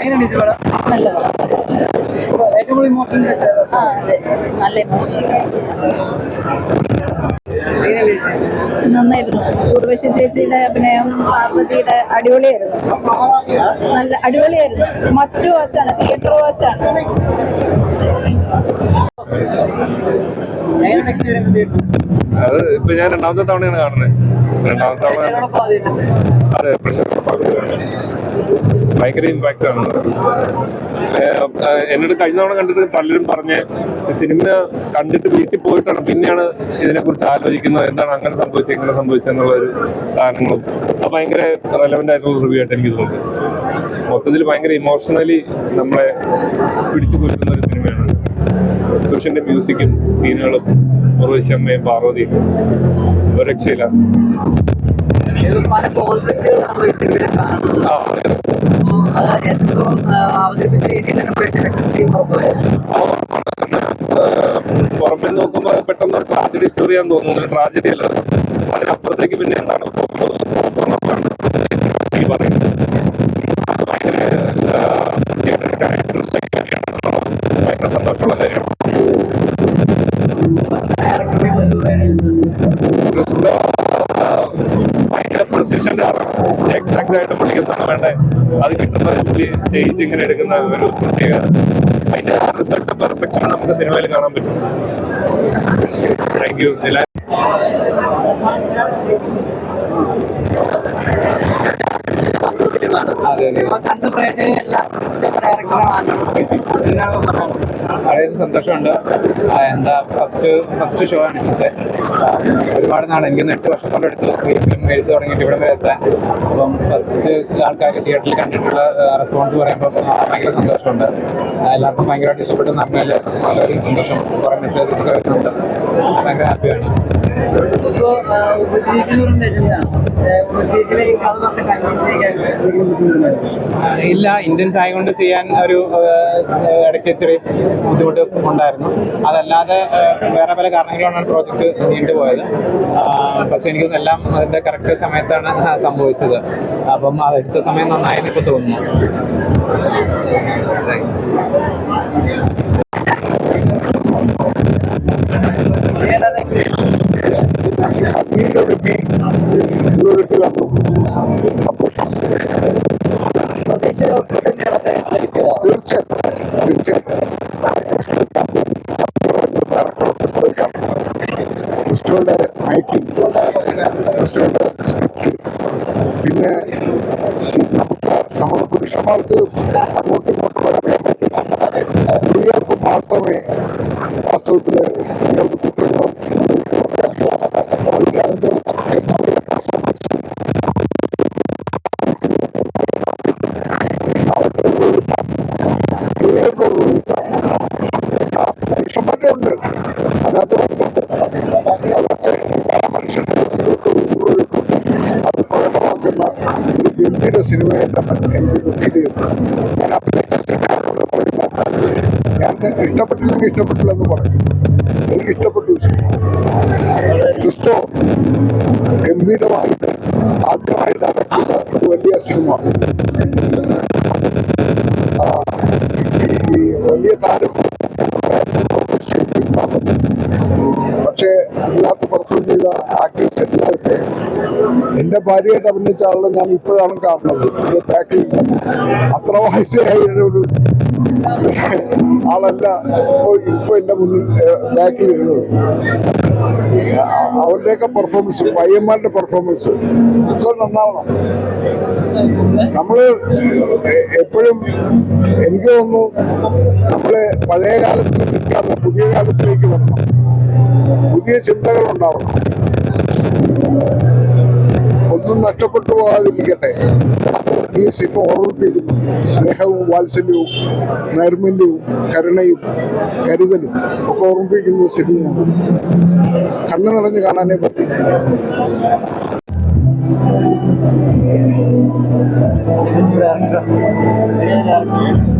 പടം? നല്ല പടം. ഏറ്റവും കൂടുതൽ ഇമോഷൻ ആ അതെ. നല്ല ഇമോഷൻ നന്നായിരുന്നു. ഉർവശി ചേച്ചിയുടെ അഭിനയം പാർവതിയുടെ അടിപൊളിയായിരുന്നു. നല്ല അടിപൊളിയായിരുന്നു. മസ്റ്റ് വാച്ച് ആണ്. തിയേറ്റർ വാച്ച് ആണ്. അത് ഇപ്പൊ ഞാൻ രണ്ടാമത്തെ തവണയാണ് കാണുന്നത്. രണ്ടാമത്തെ തവണ അതെ പ്രഷർ ഭയങ്കര ഇമ്പാക്റ്റ് ആണ്. എന്നോട് കഴിഞ്ഞ തവണ കണ്ടിട്ട് പലരും പറഞ്ഞ് സിനിമ കണ്ടിട്ട് വീട്ടിൽ പോയിട്ടാണ്. പിന്നെയാണ് ഇതിനെക്കുറിച്ച് ആലോചിക്കുന്നത്. എന്താണ് അങ്ങനെ സംഭവിച്ചത് ഇങ്ങനെ സംഭവിച്ചെന്നുള്ള ഒരു സാധനങ്ങളും അത് ഭയങ്കര റെലവെന്റ് ആയിട്ടുള്ള റിവ്യൂ ആയിട്ട് എനിക്ക് തോന്നുന്നു മൊത്തത്തിൽ ഭയങ്കര ഇമോഷണലി നമ്മളെ പിടിച്ചു കൊല്ലുന്ന ഒരു സിനിമയാണ്. സുഷിന്റെ മ്യൂസിക്കും സീനുകളും ഉറവശമ്മയും പാർവതിയും ഒരു രക്ഷയില്ല ആ എത്രത്തോളം പുറമെ നോക്കുമ്പോൾ പെട്ടെന്ന് ട്രാജഡി സ്റ്റോറിയാന്ന് തോന്നുന്നു. ട്രാജഡി അല്ല? അതിനപ്പുറത്തേക്ക് പിന്നെ എന്താണ്? എക്സാക്ട് ആയിട്ട് പഠിക്കുന്നതാണ് വേണ്ടേ അത് കിട്ടുന്ന പുള്ളി ചേഞ്ച് ഇങ്ങനെ എടുക്കുന്ന ഒരു പ്രത്യേക അതിന്റെ റിസൾട്ട് പെർഫെക്ഷൻ നമുക്ക് സിനിമയിൽ കാണാൻ പറ്റും താങ്ക് യു എല്ലാവരും ഫിലിമാണ്. അപ്പോൾ കണ്ട പ്രേക്ഷകരെല്ലാം ഡയറക്ടറാണ് എന്താണ് പറയാനുള്ളത്? വളരെ സന്തോഷമുണ്ട്. എന്താ ഫസ്റ്റ് ഫസ്റ്റ് ഷോ ആണ് ഇന്നത്തെ. ഒരുപാട് നാൾ എനിക്കൊന്ന് എട്ട് വർഷം കൊണ്ട് എടുത്തു. ഈ ഫിലിം എഴുതി തുടങ്ങിയിട്ട് ഇവിടെ വരെ എത്താൻ. അപ്പം ഫസ്റ്റ് ആൾക്കാർ തിയേറ്ററിൽ കണ്ടിട്ടുള്ള റെസ്പോൺസ് പറയുമ്പോൾ ഭയങ്കര സന്തോഷമുണ്ട്. എല്ലാവർക്കും ഭയങ്കരമായിട്ട് ഇഷ്ടപ്പെട്ടെന്ന് പറഞ്ഞാൽ വളരെയധികം സന്തോഷം കുറേ മെസ്സേജസ് ഒക്കെ വരുന്നുണ്ട് ഭയങ്കര ഹാപ്പിയാണ് ഇല്ല ഇന്ത്യൻസ് ആയതുകൊണ്ട് ചെയ്യാൻ ഒരു ഇടയ്ക്ക് ചെറിയ ബുദ്ധിമുട്ട് ഉണ്ടായിരുന്നു. അതല്ലാതെ വേറെ പല കാരണങ്ങളാണ് പ്രോജക്റ്റ് നീണ്ടുപോയത് പക്ഷെ എനിക്കൊന്നും എല്ലാം അതിന്റെ കറക്റ്റ് സമയത്താണ് സംഭവിച്ചത്. അപ്പം അത് എടുത്ത സമയം നന്നായെന്ന് ഇപ്പോൾ തോന്നുന്നു. ആയിരിക്കുക. ക്രിസ്റ്റോയുടെ മൈക്കിംഗ് ക്രിസ്റ്റോയുടെ സ്ക്രിപ്റ്റ് പിന്നെ നമുക്ക് നമ്മുടെ പുരുഷന്മാർക്ക് ഒരു ഗംഭീര സിനിമയായിട്ട് എനിക്ക് ഫീൽ ചെയ്തു ഞാൻ അഭിനയിച്ച സിനിമയോട് പറയുന്ന ഞാൻ ഇഷ്ടപ്പെട്ടില്ലെങ്കിൽ ഇഷ്ടപ്പെട്ടില്ലെന്ന് പറയും എനിക്ക് ഇഷ്ടപ്പെട്ടു ഈ സിനിമ ക്രിസ്റ്റോ ഗംഭീരമായിട്ട് ആദ്യമായി ഡയറക്ട് ചെയ്ത ഒരു വലിയ സിനിമ ആ, ഈ- ഈ വലിയ താരം പക്ഷേ ഇതിനകത്ത് പെർഫോം ചെയ്ത ആക്ടേഴ്സ് എല്ലാവരും എന്റെ ഭാര്യയായിട്ട് അഭിനയിച്ച ആളെ ഞാൻ ഇപ്പോഴാണ് കാണുന്നത്. അത്ര വയസ്സായ ഒരു ആളല്ല ഇപ്പൊ ഇപ്പൊ എന്റെ മുന്നിൽ ബാക്കിൽ ഇരുന്നത് ആ- അവരുടെയൊക്കെ പെർഫോമൻസ് പയ്യന്മാരുടെ പെർഫോമൻസ് ഒക്കെ നന്നാവണം. നമ്മൾ എപ്പോഴും എനിക്ക് തോന്നുന്നു നമ്മൾ പഴയ കാലത്ത് നിൽക്കാതെ പുതിയ കാലത്തിലേക്ക് വരണം. പുതിയ ചിന്തകൾ ഉണ്ടാവണം. ഒന്നും നഷ്ടപ്പെട്ടു പോകാതിരിക്കട്ടെ. ഈ സിനിമ ഓർമ്മിപ്പിക്കുന്നു സ്നേഹവും വാത്സല്യവും നൈർമല്യവും കരുണയും കരുതലും ഒക്കെ ഓർമ്മിപ്പിക്കുന്ന സിനിമയാണ്. കണ്ണു നിറഞ്ഞ് കാണാനേ പറ്റും. Thank ഇറങ്ങുക.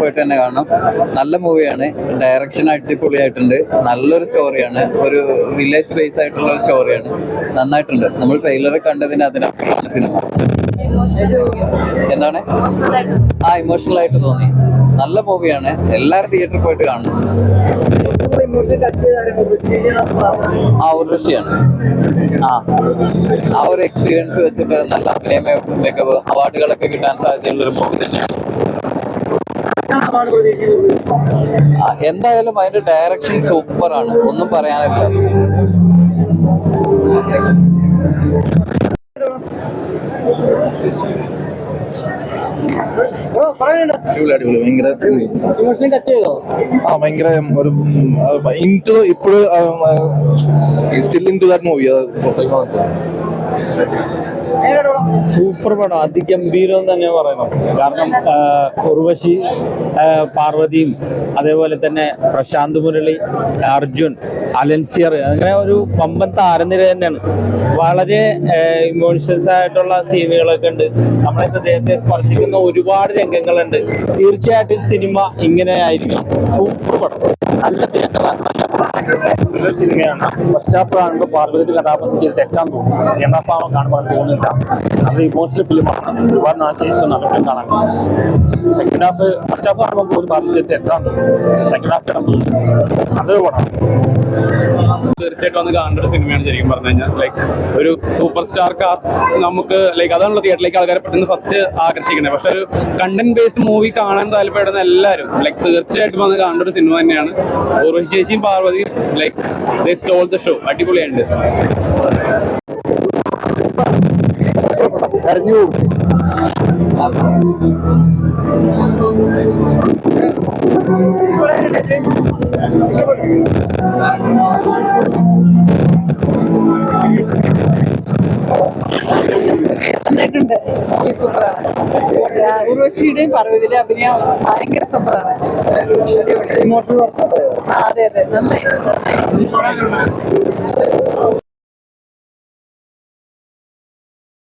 പോയിട്ട് തന്നെ കാണണം. നല്ല മൂവിയാണ്. ഡയറക്ഷൻ അടിപൊളിയായിട്ടുണ്ട് നല്ലൊരു സ്റ്റോറിയാണ് ഒരു വില്ലേജ് ബേസ് ആയിട്ടുള്ള ഒരു സ്റ്റോറിയാണ് നന്നായിട്ടുണ്ട്. നമ്മൾ ട്രെയിലർ കണ്ടതിന് അതിനപ്പുറമാണ് സിനിമ എന്താണ്? ആ ഇമോഷണൽ ആയിട്ട് തോന്നി. നല്ല മൂവിയാണ്. എല്ലാവരും തിയേറ്ററിൽ പോയിട്ട് കാണണം. ആ ടച്ച് ഋഷിയാണ് ആ ആ ഒരു എക്സ്പീരിയൻസ് വെച്ചിട്ട് നല്ല അഭിനയ മികവ് അവാർഡുകളൊക്കെ കിട്ടാൻ സാധ്യതയുള്ള ഒരു മൂവി തന്നെയാണ്. എന്തായാലും അതിന്റെ ഡയറക്ഷൻ സൂപ്പറാണ് ഒന്നും പറയാനില്ല. ആ ഒരു ഇപ്പോഴും still into that movie super പടം അതിഗംഭീരം തന്നെ പറയണം കാരണം ഉർവശി പാർവതിയും അതേപോലെ തന്നെ പ്രശാന്ത് മുരളി അർജുൻ അലൻസിയർ അങ്ങനെ ഒരു പമ്പൻ താരനിര തന്നെയാണ്. വളരെ ഇമോഷൻസ് ആയിട്ടുള്ള സീനുകളൊക്കെ ഉണ്ട്. നമ്മളെ ഹൃദയത്തെ സ്പർശിക്കുന്ന ഒരുപാട് രംഗങ്ങളുണ്ട്. തീർച്ചയായിട്ടും സിനിമ ഇങ്ങനെ ആയിരിക്കണം. സൂപ്പർ പടം. നല്ല ആണ്, നല്ല ഫസ്റ്റ് ഹാഫ് കാണുമ്പോൾ പാർവതി കഥാപാത്രത്തിൽ തെറ്റാൻ തോന്നും. സെക്കൻഡ് ഹാഫ് ആണോ കാണുമ്പോൾ തോന്നില്ല. നല്ല ഇമോഷണൽ ഫിലിമാണ് ഒരുപാട് നാൾ ശേഷം നല്ല കാണാൻ സെക്കൻഡ് ഹാഫ് ഫസ്റ്റ് ഹാഫ് കാണുമ്പോൾ പോലും പാർവതി തെറ്റാൻ തോന്നും. സെക്കൻഡ് ഹാഫ് തോന്നും. നല്ലൊരു പടം തീർച്ചയായിട്ടും ഒന്ന് കാണേണ്ട ഒരു സിനിമയാണ് ശരിക്കും പറഞ്ഞു കഴിഞ്ഞാൽ. ലൈക്ക് ഒരു സൂപ്പർ സ്റ്റാർ കാസ്റ്റ് നമുക്ക് ലൈക്ക് അതാണല്ലോ തിയേറ്ററിലേക്ക് ആൾക്കാരെ പെട്ടെന്ന് ഫസ്റ്റ് ആകർഷിക്കുന്നത്. പക്ഷെ ഒരു കണ്ടന്റ് ബേസ്ഡ് മൂവി കാണാൻ താല്പര്യപ്പെടുന്ന എല്ലാവരും ലൈക്ക് തീർച്ചയായിട്ടും വന്ന് കാണേണ്ട ഒരു സിനിമ തന്നെയാണ്. ഉർവശി ചേച്ചിയും പാർവതിയും like they stole the show അടിപൊളിയുണ്ട് കരഞ്ഞു. നന്നായിട്ടുണ്ട് സൂപ്പറാണ്. ഉർവശിയുടെയും പാർവതിയുടെയും അഭിനയം ഭയങ്കര സൂപ്പറാണ്. അതെ അതെ. നന്ദി നന്നായി.